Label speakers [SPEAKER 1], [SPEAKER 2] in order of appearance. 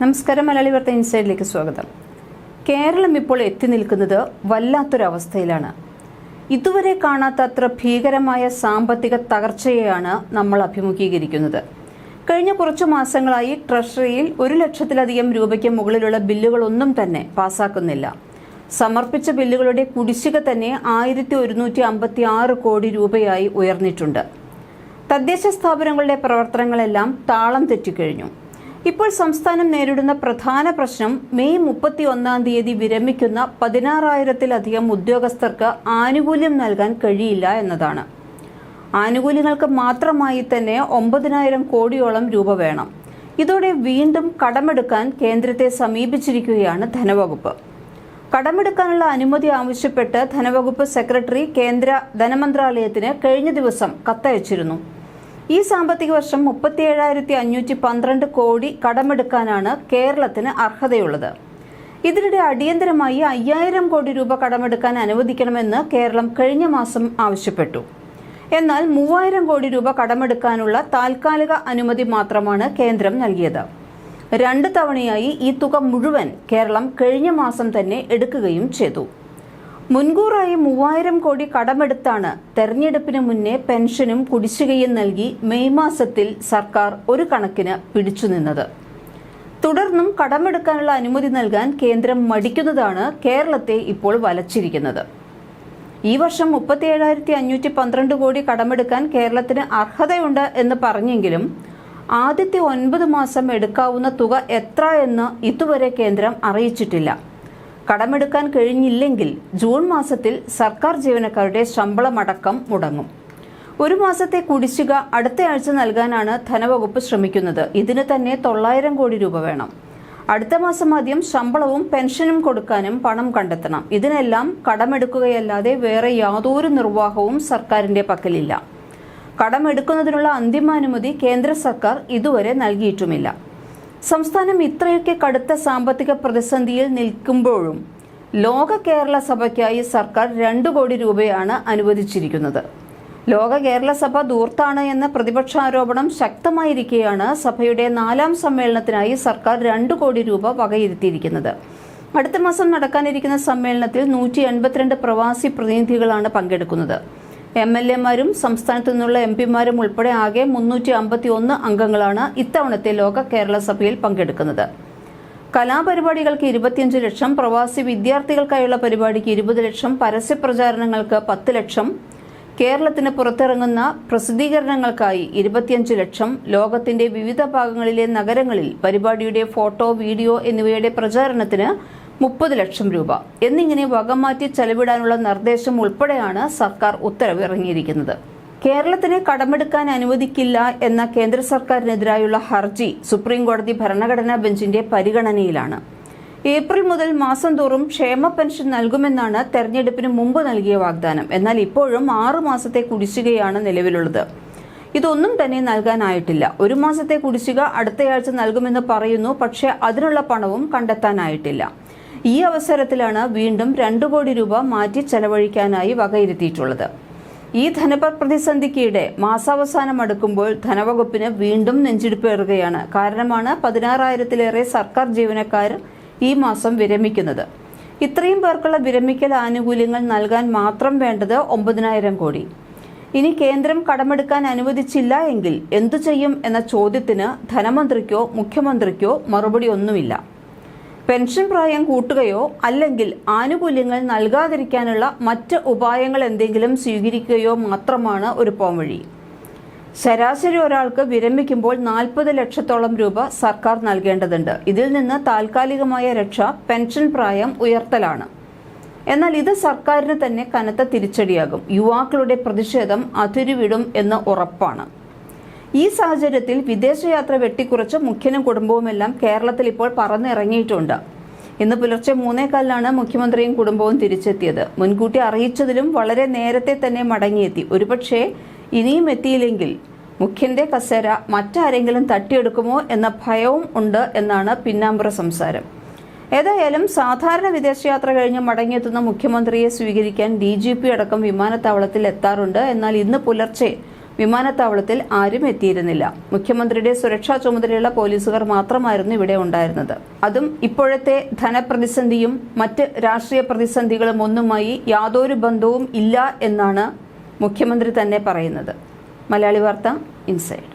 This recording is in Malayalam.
[SPEAKER 1] നമസ്കാരം മലയാളി വാർത്ത ഇൻസൈഡിലേക്ക് സ്വാഗതം. കേരളം ഇപ്പോൾ എത്തി നിൽക്കുന്നത് വല്ലാത്തൊരവസ്ഥയിലാണ്. ഇതുവരെ കാണാത്ത അത്ര ഭീകരമായ സാമ്പത്തിക തകർച്ചയെയാണ് നമ്മൾ അഭിമുഖീകരിക്കുന്നത്. കഴിഞ്ഞ കുറച്ചു മാസങ്ങളായി ട്രഷറിയിൽ ഒരു ലക്ഷത്തിലധികം രൂപയ്ക്ക് മുകളിലുള്ള ബില്ലുകളൊന്നും തന്നെ പാസാക്കുന്നില്ല. സമർപ്പിച്ച ബില്ലുകളുടെ കുടിശ്ശിക തന്നെ ആയിരത്തി ഒരുന്നൂറ്റി അമ്പത്തി ആറ് കോടി രൂപയായി ഉയർന്നിട്ടുണ്ട്. തദ്ദേശ സ്ഥാപനങ്ങളുടെ പ്രവർത്തനങ്ങളെല്ലാം താളം തെറ്റിക്കഴിഞ്ഞു. ഇപ്പോൾ സംസ്ഥാനം നേരിടുന്ന പ്രധാന പ്രശ്നം മെയ് മുപ്പത്തി ഒന്നാം തീയതി വിരമിക്കുന്ന പതിനാറായിരത്തിലധികം ഉദ്യോഗസ്ഥർക്ക് ആനുകൂല്യം നൽകാൻ കഴിയില്ല എന്നതാണ്. ആനുകൂല്യങ്ങൾക്ക് മാത്രമായി തന്നെ ഒമ്പതിനായിരം കോടിയോളം രൂപ വേണം. ഇതോടെ വീണ്ടും കടമെടുക്കാൻ കേന്ദ്രത്തെ സമീപിച്ചിരിക്കുകയാണ് ധനവകുപ്പ്. കടമെടുക്കാനുള്ള അനുമതി ആവശ്യപ്പെട്ട് ധനവകുപ്പ് സെക്രട്ടറി കേന്ദ്ര ധനമന്ത്രാലയത്തിന് കഴിഞ്ഞ ദിവസം കത്തയച്ചിരുന്നു. ഈ സാമ്പത്തിക വർഷം മുപ്പത്തിയേഴായിരത്തി അഞ്ഞൂറ്റി പന്ത്രണ്ട് കോടി കടമെടുക്കാനാണ് കേരളത്തിന് അർഹതയുള്ളത്. ഇതിനിടെ അടിയന്തരമായി അയ്യായിരം കോടി രൂപ കടമെടുക്കാൻ അനുവദിക്കണമെന്ന് കേരളം കഴിഞ്ഞ മാസം ആവശ്യപ്പെട്ടു. എന്നാൽ മൂവായിരം കോടി രൂപ കടമെടുക്കാനുള്ള താൽക്കാലിക അനുമതി മാത്രമാണ് കേന്ദ്രം നൽകിയത്. രണ്ട് തവണയായി ഈ തുക മുഴുവൻ കേരളം കഴിഞ്ഞ മാസം തന്നെ എടുക്കുകയും ചെയ്തു. മുൻകൂറായി മൂവായിരം കോടി കടമെടുത്താണ് തെരഞ്ഞെടുപ്പിന് മുന്നേ പെൻഷനും കുടിശ്ശികയും നൽകി മെയ് മാസത്തിൽ സർക്കാർ ഒരു കണക്കിന് പിടിച്ചുനിന്നത് തുടർന്നും കടമെടുക്കാനുള്ള അനുമതി നൽകാൻ കേന്ദ്രം മടിക്കുന്നതാണ് കേരളത്തെ ഇപ്പോൾ വലച്ചിരിക്കുന്നത്. ഈ വർഷം മുപ്പത്തിയേഴായിരത്തി അഞ്ഞൂറ്റി പന്ത്രണ്ട് കോടി കടമെടുക്കാൻ കേരളത്തിന് അർഹതയുണ്ട് എന്ന് പറഞ്ഞെങ്കിലും ആദ്യത്തെ ഒൻപത് മാസം എടുക്കാവുന്ന തുക എത്ര എന്ന് ഇതുവരെ കേന്ദ്രം അറിയിച്ചിട്ടില്ല. കടമെടുക്കാൻ കഴിഞ്ഞില്ലെങ്കിൽ ജൂൺ മാസത്തിൽ സർക്കാർ ജീവനക്കാരുടെ ശമ്പളമടക്കം മുടങ്ങും. ഒരു മാസത്തെ കുടിശ്ശിക അടുത്ത ആഴ്ച നൽകാനാണ് ധനവകുപ്പ് ശ്രമിക്കുന്നത്. ഇതിന് തന്നെ തൊള്ളായിരം കോടി രൂപ വേണം. അടുത്ത മാസം ആദ്യം ശമ്പളവും പെൻഷനും കൊടുക്കാനും പണം കണ്ടെത്തണം. ഇതിനെല്ലാം കടമെടുക്കുകയല്ലാതെ വേറെ യാതൊരു നിർവാഹവും സർക്കാരിന്റെ പക്കലില്ല. കടമെടുക്കുന്നതിനുള്ള അന്തിമാനുമതി കേന്ദ്ര സർക്കാർ ഇതുവരെ നൽകിയിട്ടുമില്ല. സംസ്ഥാനം ഇത്രയൊക്കെ കടുത്ത സാമ്പത്തിക പ്രതിസന്ധിയിൽ നിൽക്കുമ്പോഴും ലോക കേരള സഭയ്ക്കായി സർക്കാർ രണ്ടു കോടി രൂപയാണ് അനുവദിച്ചിരിക്കുന്നത്. ലോക കേരള സഭ ദൂർത്താണ് എന്ന പ്രതിപക്ഷാരോപണം ശക്തമായിരിക്കെയാണ് സഭയുടെ നാലാം സമ്മേളനത്തിനായി സർക്കാർ രണ്ടു കോടി രൂപ വകയിരുത്തിയിരിക്കുന്നത്. അടുത്ത മാസം നടക്കാനിരിക്കുന്ന സമ്മേളനത്തിൽ നൂറ്റി എൺപത്തിരണ്ട് പ്രവാസി പ്രതിനിധികളാണ് പങ്കെടുക്കുന്നത്. എം എൽ എമാരും സംസ്ഥാനത്തു നിന്നുള്ള എം പിമാരും ഉൾപ്പെടെ ആകെ മുന്നൂറ്റി അമ്പത്തി ഒന്ന് അംഗങ്ങളാണ് ഇത്തവണത്തെ ലോക കേരള സഭയിൽ പങ്കെടുക്കുന്നത്. കലാപരിപാടികൾക്ക് ഇരുപത്തിയഞ്ച് ലക്ഷം പ്രവാസി വിദ്യാർത്ഥികൾക്കായുള്ള പരിപാടിക്ക് ഇരുപത് ലക്ഷം പരസ്യപ്രചാരണങ്ങൾക്ക് പത്ത് ലക്ഷം കേരളത്തിന് പുറത്തിറങ്ങുന്ന പ്രസിദ്ധീകരണങ്ങൾക്കായി ഇരുപത്തിയഞ്ച് ലക്ഷം ലോകത്തിന്റെ വിവിധ ഭാഗങ്ങളിലെ നഗരങ്ങളിൽ പരിപാടിയുടെ ഫോട്ടോ വീഡിയോ എന്നിവയുടെ പ്രചാരണത്തിന് മുപ്പത് ലക്ഷം രൂപ. എന്നിങ്ങനെ വകമാറ്റി ചെലവിടാനുള്ള നിർദ്ദേശം ഉൾപ്പെടെയാണ് സർക്കാർ ഉത്തരവ് ഇറങ്ങിയിരിക്കുന്നത് കേരളത്തിന് കടമെടുക്കാൻ അനുവദിക്കില്ല എന്ന കേന്ദ്ര സർക്കാരിനെതിരായുള്ള ഹർജി സുപ്രീം കോടതി ഭരണഘടനാ ബെഞ്ചിന്റെ പരിഗണനയിലാണ്. ഏപ്രിൽ മുതൽ മാസം തോറും ക്ഷേമ പെൻഷൻ നൽകുമെന്നാണ് തെരഞ്ഞെടുപ്പിന് മുമ്പ് നൽകിയ വാഗ്ദാനം. എന്നാൽ ഇപ്പോഴും ആറു മാസത്തെ കുടിശ്ശികയാണ് നിലവിലുള്ളത്. ഇതൊന്നും തന്നെ നൽകാനായിട്ടില്ല. ഒരു മാസത്തെ കുടിശ്ശിക അടുത്തയാഴ്ച നൽകുമെന്ന് പറയുന്നു. പക്ഷേ അതിനുള്ള പണവും കണ്ടെത്താനായിട്ടില്ല. ഈ അവസരത്തിലാണ് വീണ്ടും രണ്ടു കോടി രൂപ മാറ്റി ചെലവഴിക്കാനായി വകയിരുത്തിയിട്ടുള്ളത്. ഈ ധനപ്രതിസന്ധിക്കിടെ മാസാവസാനം അടുക്കുമ്പോൾ ധനവകുപ്പിന് വീണ്ടും നെഞ്ചിടിപ്പേറുകയാണ് കാരണമാണ് പതിനാറായിരത്തിലേറെ സർക്കാർ ജീവനക്കാർ ഈ മാസം വിരമിക്കുന്നത്. ഇത്രയും പേർക്കുള്ള വിരമിക്കൽ ആനുകൂല്യങ്ങൾ നൽകാൻ മാത്രം വേണ്ടത് ഒമ്പതിനായിരം കോടി. ഇനി കേന്ദ്രം കടമെടുക്കാൻ അനുവദിച്ചില്ല എങ്കിൽ എന്തു ചെയ്യും എന്ന ചോദ്യത്തിന് ധനമന്ത്രിക്കോ മുഖ്യമന്ത്രിക്കോ മറുപടി ഒന്നുമില്ല. പെൻഷൻ പ്രായം കൂട്ടുകയോ അല്ലെങ്കിൽ ആനുകൂല്യങ്ങൾ നൽകാതിരിക്കാനുള്ള മറ്റ് ഉപായങ്ങൾ എന്തെങ്കിലും സ്വീകരിക്കുകയോ മാത്രമാണ് ഒരു പോംവഴി ശരാശരി ഒരാൾക്ക് വിരമിക്കുമ്പോൾ നാൽപ്പത് ലക്ഷത്തോളം രൂപ സർക്കാർ നൽകേണ്ടതുണ്ട്. ഇതിൽ നിന്ന് താൽക്കാലികമായ രക്ഷ പെൻഷൻ പ്രായം ഉയർത്തലാണ്. എന്നാൽ ഇത് സർക്കാരിന് തന്നെ കനത്ത തിരിച്ചടിയാകും. യുവാക്കളുടെ പ്രതിഷേധം അതിരുവിടും എന്ന് ഉറപ്പാണ്. ഈ സാഹചര്യത്തിൽ വിദേശയാത്ര വെട്ടിക്കുറച്ച് മുഖ്യനും കുടുംബവുമെല്ലാം കേരളത്തിൽ ഇപ്പോൾ പറന്നിറങ്ങിയിട്ടുണ്ട്. ഇന്ന് പുലർച്ചെ മൂന്നേകാലിലാണ് മുഖ്യമന്ത്രിയും കുടുംബവും തിരിച്ചെത്തിയത്. മുൻകൂട്ടി അറിയിച്ചതിലും വളരെ നേരത്തെ തന്നെ മടങ്ങിയെത്തി. ഒരുപക്ഷെ ഇനിയും എത്തിയില്ലെങ്കിൽ മുഖ്യന്റെ കസേര മറ്റാരെങ്കിലും തട്ടിയെടുക്കുമോ എന്ന ഭയവും ഉണ്ട് എന്നാണ് പിന്നാമ്പുറ സംസാരം. ഏതായാലും സാധാരണ വിദേശയാത്ര കഴിഞ്ഞ് മടങ്ങിയെത്തുന്ന മുഖ്യമന്ത്രിയെ സ്വീകരിക്കാൻ ഡി ജി പി അടക്കം വിമാനത്താവളത്തിൽ എത്താറുണ്ട്. എന്നാൽ ഇന്ന് പുലർച്ചെ വിമാനത്താവളത്തിൽ ആരും എത്തിയിരുന്നില്ല. മുഖ്യമന്ത്രിയുടെ സുരക്ഷാ ചുമതലയുള്ള പോലീസുകാർ മാത്രമായിരുന്നു ഇവിടെ ഉണ്ടായിരുന്നത്. അതും ഇപ്പോഴത്തെ ധനപ്രതിസന്ധിയും മറ്റ് രാഷ്ട്രീയ പ്രതിസന്ധികളും ഒന്നുമായി യാതൊരു ബന്ധവും ഇല്ല എന്നാണ് മുഖ്യമന്ത്രി തന്നെ പറയുന്നത്. മലയാളി വാർത്ത ഇൻസൈഡ്.